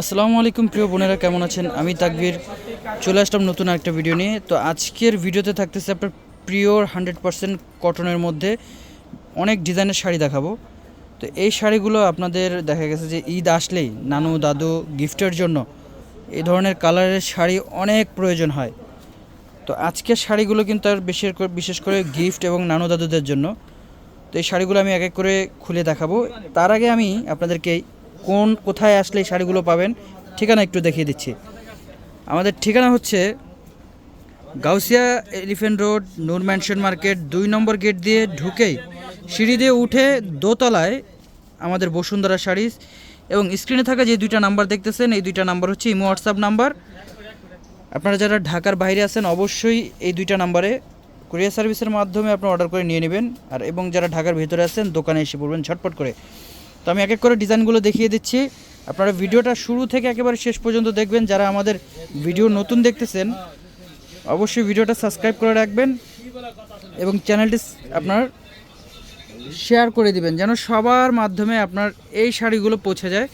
আসসালামু আলাইকুম, প্রিয় বোনেরা, কেমন আছেন? আমি তাকবীর। চলে আসলাম নতুন একটা ভিডিও নিয়ে। তো আজকের ভিডিওতে থাকতেছে আপনার পিওর হান্ড্রেড পার্সেন্ট কটনের মধ্যে অনেক ডিজাইনের শাড়ি দেখাবো। তো এই শাড়িগুলো আপনাদের দেখা গেছে যে ঈদ আসলেই নানু, দাদু গিফটের জন্য এই ধরনের কালারের শাড়ি অনেক প্রয়োজন হয়। তো আজকের শাড়িগুলো কিন্তু আর বিশেষ করে বিশেষ করে গিফট এবং নানু, দাদুদের জন্য। তো এই শাড়িগুলো আমি এক এক করে খুলে দেখাবো। তার আগে আমি আপনাদেরকে কোন, কোথায় আসলে এই শাড়িগুলো পাবেন, ঠিকানা একটু দেখিয়ে দিচ্ছি। আমাদের ঠিকানা হচ্ছে Gausia elephant road, Noor mansion market, দুই নম্বর গেট দিয়ে ঢুকেই সিঁড়ি দিয়ে উঠে দোতলায় আমাদের বসুন্ধরা শাড়িজ এবং স্ক্রিনে থাকা যে দুইটা নাম্বার দেখতেছেন, এই দুইটা নাম্বার হচ্ছে ইমো, হোয়াটসঅ্যাপ নাম্বার। আপনারা যারা ঢাকার বাইরে আছেন, অবশ্যই এই দুইটা নাম্বারে কুরিয়ার সার্ভিসের মাধ্যমে আপনি অর্ডার করে নিয়ে নেবেন। আর এবং যারা ঢাকার ভিতরে আছেন, দোকানে এসে পড়বেন ঝটপট করে। তো আমি এক এক করে ডিজাইনগুলো দেখিয়ে দিচ্ছি। আপনারা ভিডিওটা শুরু থেকে একেবারে শেষ পর্যন্ত দেখবেন, যারা আমাদের ভিডিও নতুন দেখতেছেন, অবশ্যই ভিডিওটা সাবস্ক্রাইব করে রাখবেন এবং চ্যানেলটি আপনার শেয়ার করে দিবেন, যেন সবার মাধ্যমে আপনার এই শাড়িগুলো পৌঁছে যায়।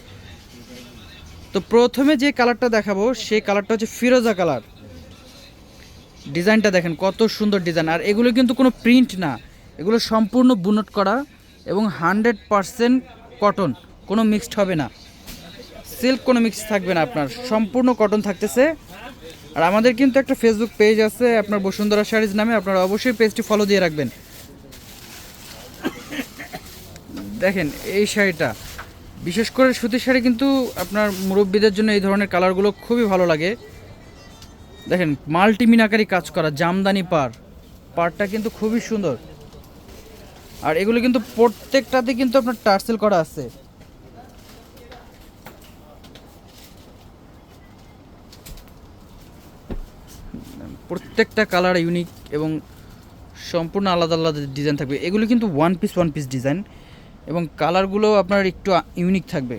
তো প্রথমে যে কালারটা দেখাবো, সেই কালারটা হচ্ছে ফিরোজা কালার। ডিজাইনটা দেখেন, কত সুন্দর ডিজাইন। আর এগুলো কিন্তু কোনো প্রিন্ট না, এগুলো সম্পূর্ণ বুনট করা এবং হান্ড্রেড পারসেন্ট কটন কোনো মিক্সড হবে না। সিল্ক কোনো মিক্স থাকবে না আপনার, সম্পূর্ণ কটন থাকতেছে। আর আমাদের কিন্তু একটা ফেসবুক পেজ আছে, আপনার বসুন্ধরা শাড়িজ নামে, আপনারা অবশ্যই পেজটি ফলো দিয়ে রাখবেন। দেখেন, এই শাড়িটা, বিশেষ করে সুতির শাড়ি কিন্তু আপনার মুরব্বীদের জন্য এই ধরনের কালারগুলো খুবই ভালো লাগে। দেখেন মাল্টি মিনাকারি কাজ করা, জামদানি পার পারটা কিন্তু খুবই সুন্দর। আর এগুলো কিন্তু প্রত্যেকটাতে কিন্তু আপনার টার্সেল করা আছে। প্রত্যেকটা কালার ইউনিক এবং সম্পূর্ণ আলাদা আলাদা ডিজাইন থাকবে। এগুলো কিন্তু one piece one piece design এবং কালারগুলো আপনার একটু ইউনিক থাকবে।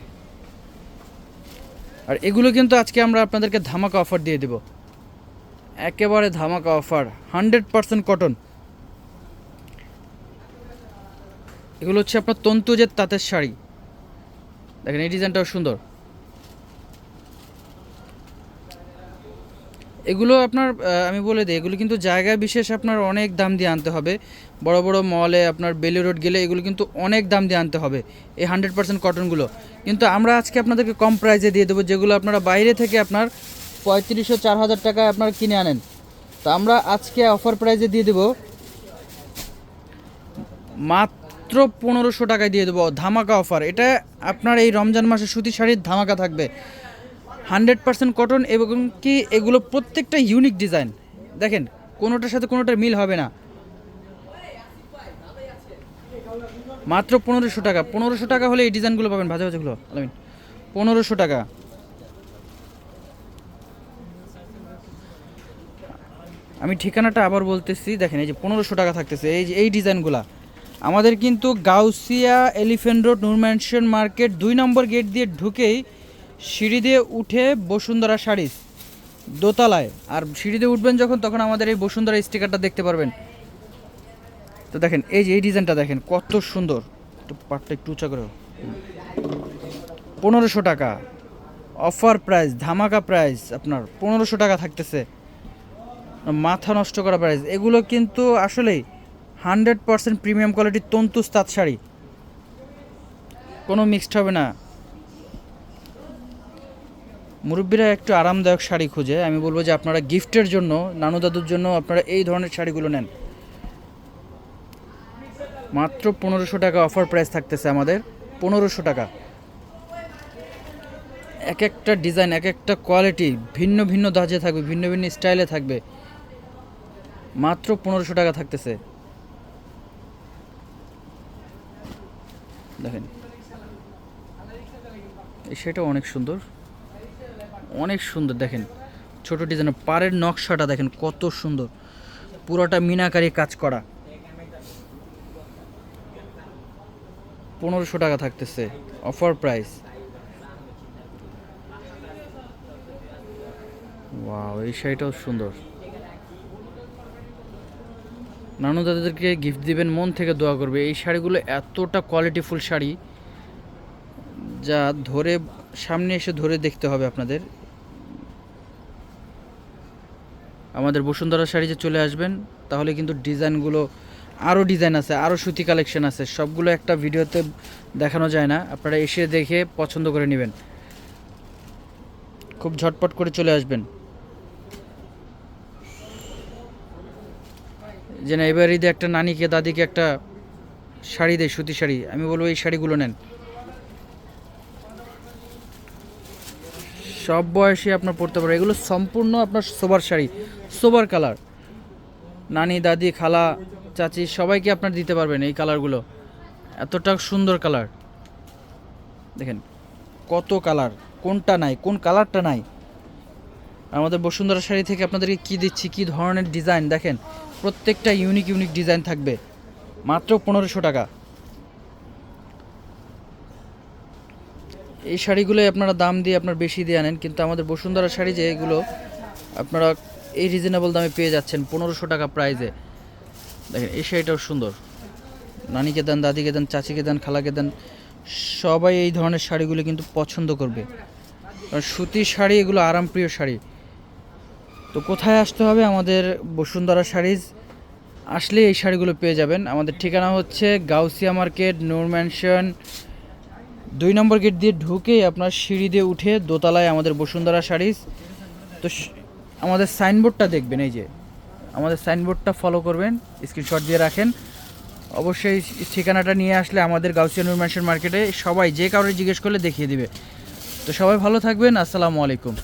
আর এগুলো কিন্তু আজকে আমরা আপনাদেরকে ধামাকা অফার দিয়ে দেব। একেবারে ধামাকা অফার হান্ড্রেড পারসেন্ট কটন এগুলো হচ্ছে আপনার তন্তুজের তাঁতের শাড়ি। দেখেন, এই ডিজাইনটাও সুন্দর। এগুলো আপনার আমি বলে দিই, এগুলো কিন্তু জায়গা বিশেষ আপনার অনেক দাম দিয়ে আনতে হবে। বড় বড় মলে আপনার বেলি রোড গেলে এগুলো কিন্তু অনেক দাম দিয়ে আনতে হবে, এই হান্ড্রেড পার্সেন্ট কটনগুলো কিন্তু আমরা আজকে আপনাদেরকে কম প্রাইসে দিয়ে দেবো, যেগুলো আপনারা বাইরে থেকে আপনার পঁয়ত্রিশশো চার হাজার টাকায় আপনারা কিনে আনেন। তো আমরা আজকে অফার প্রাইসে দিয়ে দেবো মাত্র পনেরোশো টাকায় দিয়ে দেবো ধামাকা অফার। এটা আপনার এই রমজান মাসে সুতি শাড়ির ধামাকা থাকবে। হান্ড্রেড পার্সেন্ট কটন এবং কি এগুলো প্রত্যেকটা ইউনিক ডিজাইন দেখেন, কোনোটার সাথে কোনোটার মিল হবে না। মাত্র পনেরোশো টাকা। পনেরোশো টাকা হলে এই ডিজাইনগুলো পাবেন। ভাজা ভাজাগুলো আলামিন। পনেরোশো টাকা। আমি ঠিকানাটা আবার বলতেছি, দেখেন এই যে পনেরোশো টাকা থাকতেছে। এই যে, এই ডিজাইনগুলা আমাদের কিন্তু Gausia elephant road Noor mansion market দুই নম্বর গেট দিয়ে ঢুকেই সিঁড়ি দিয়ে উঠে বসুন্ধরা শাড়িস দোতলায়। আর সিঁড়ি দিয়ে উঠবেন যখন, তখন আমাদের এই বসুন্ধরা স্টিকারটা দেখতে পারবেন। তো দেখেন, এই যে এই ডিজাইনটা দেখেন, কত সুন্দর। একটু পাটটা একটু উঁচা করে পনেরোশো টাকা। অফার প্রাইস, ধামাকা প্রাইস আপনার। পনেরোশো টাকা থাকতেছে। মাথা নষ্ট করা প্রাইস। এগুলো কিন্তু আসলেই হান্ড্রেড পার্সেন্ট প্রিমিয়াম কোয়ালিটির তন্তুস তাঁত শাড়ি। কোনো মিক্সড হবে না। মুরব্বীরা একটু আরামদায়ক শাড়ি খুঁজে। আমি বলব যে আপনারা গিফটের জন্য, নানু দাদুর জন্য আপনারা এই ধরনের শাড়িগুলো নেন। মাত্র পনেরোশো টাকা অফার প্রাইস থাকতেছে আমাদের। পনেরোশো টাকা। এক একটা ডিজাইন, এক একটা কোয়ালিটি ভিন্ন ভিন্ন ধাঁচে থাকবে, ভিন্ন ভিন্ন স্টাইলে থাকবে। মাত্র পনেরোশো টাকা থাকতেছে। দেখেন। সেটা অনেক সুন্দর। অনেক সুন্দর, দেখেন। ছোট ডিজাইনের পাড়ের নকশাটা দেখেন কত সুন্দর। পুরোটা মিনাকারি কাজ করা। পনেরোশো টাকা থাকতেছে, অফার প্রাইস। ওয়াও, এই শাড়িটাও সুন্দর। নানু দাদাদেরকে গিফট দিবেন, মন থেকে দোয়া করবে। এই শাড়িগুলো এতটা কোয়ালিটিফুল শাড়ি যা ধরে সামনে এসে ধরে দেখতে হবে আপনাদের। আমাদের বসুন্ধরা শাড়ি যে চলে আসবেন, তাহলে কিন্তু ডিজাইনগুলো আরও ডিজাইন আছে, আরও সুতি কালেকশন আছে। সবগুলো একটা ভিডিওতে দেখানো যায় না, আপনারা এসে দেখে পছন্দ করে নেবেন। খুব ঝটপট করে চলে আসবেন। যে না, এবার ঈদে একটা নানিকে, দাদিকে একটা শাড়ি দেয় সুতি শাড়ি। আমি বলব, এই শাড়িগুলো নেন। সব বয়সে আপনার পড়তে পারে। এগুলো সম্পূর্ণ আপনার সোবার শাড়ি সোবার কালার। নানি, দাদি, খালা, চাচি, সবাইকে আপনার দিতে পারবেন এই কালারগুলো। এতটা সুন্দর কালার। দেখেন, কত কালার, কোনটা নাই, কোন কালারটা নাই। আমাদের বসুন্ধরা শাড়ি থেকে আপনাদেরকে কি দিচ্ছি, কি ধরনের ডিজাইন দেখেন, প্রত্যেকটা ইউনিক ইউনিক ডিজাইন থাকবে। মাত্র পনেরোশো টাকা। এই শাড়িগুলোই আপনারা দাম দিয়ে আপনার বেশি দিয়ে আনেন, কিন্তু আমাদের বসুন্ধরা শাড়ি যে এগুলো আপনারা এই রিজনেবল দামে পেয়ে যাচ্ছেন, পনেরোশো টাকা প্রাইজে দেখেন, এই শাড়িটাও সুন্দর। নানিকে দেন, দাদিকে দেন, চাচিকে দেন, খালাকে দেন, সবাই এই ধরনের শাড়িগুলো কিন্তু পছন্দ করবে। কারণ সুতির শাড়ি এগুলো আরামপ্রিয় শাড়ি। তো কোথায় আসতে হবে? আমাদের বসুন্ধরা শাড়িজ। আসলে এই শাড়িগুলো পেয়ে যাবেন। আমাদের ঠিকানা হচ্ছে গাউসিয়া মার্কেট, নূর ম্যানশন। দুই নম্বর গেট দিয়ে ঢুকেই আপনার সিঁড়ি দিয়ে উঠে দোতলায় আমাদের বসুন্ধরা শাড়িজ। তো আমাদের সাইনবোর্ডটা দেখবেন, এই যে। আমাদের সাইনবোর্ডটা ফলো করবেন স্ক্রিনশট দিয়ে রাখেন। অবশ্যই ঠিকানাটা নিয়ে আসলে আমাদের গাউসিয়া নূর ম্যানশন মার্কেটে সবাই যে কাউরে জিজ্ঞেস করলে দেখিয়ে দিবে। তো সবাই ভালো থাকবেন, আসসালামু আলাইকুম।